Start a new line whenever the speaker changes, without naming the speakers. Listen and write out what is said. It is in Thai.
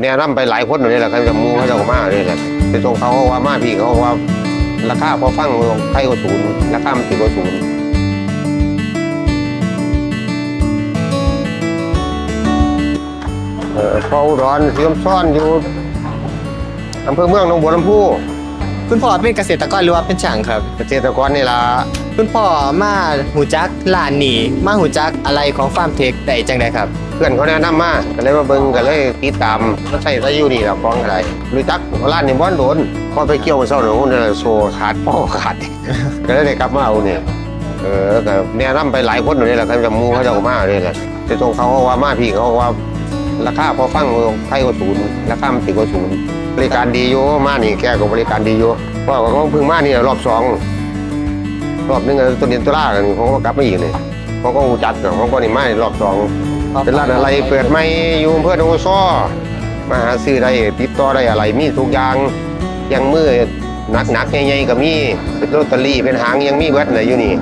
แนะนำไปหลายคนเลยแหละครับกับมูเขาเจะมาเลยแหละไปส่งเขาเขาว่ามาพี่เขาว่าราคาพอฟังไทยก็ศูนย์ราคามันติดก็ศูนย์เออพออุดรเสียมซ่อนอยู่อำเภอเมืองหนองบัวลำพู
คุณพ่อเป็นเกษตรกรหรือว่าเป็นช่างครับ
เกษตรกรนี่ล่ะ
คุณพ่อมาหูจักร้านนี้มาหูจักอะไรของฟาร์มเทคได้จังไดครับ
เพื่อนเขาแนะนำมาก็เลยมาเบิ่งก็เลยติดตามก็ใส่ซะอยู่นี่ล่ะฟ้องอะไรรู้จักร้านนี้บ่อนโดนพอไปเกี่ยวเศร้าหนูเนี่ยโซขาดพ่อขาด ก็เลยได้กลับมาเอาเนี่ยเออก็แนะนำไปหลายคนเลยแหละครับกับหมูเขาเจะมาเลยแหละไปส่งเขาเขาว่ามาพี่เขาว่า ราคาพอฟังไทยก็ศูนย์ราคามันติดก็ศูนย์บริการดีอยู่มานี่แกก็บริการดีอยู่เพราะว่าเขาเพิ่งมานี่รอบสองรอบหนึงตัวเดียนตัวล่ากันเขาก็กลับมาอีกเลยเขาก็รู้จักเขาก็นี่มานี่รอบสองเป็นร้านอะไรเปิดไม่อยู่อำเพื่อนโอซ้อมาหาซื้อได้ติดต่อได้อะไรมีทุกอย่างอยังมือหนักหนักๆใหญ่ๆก็มีเป็นลอตเตอรี่เป็นหางยังมีเบิดเลยอยู่นี่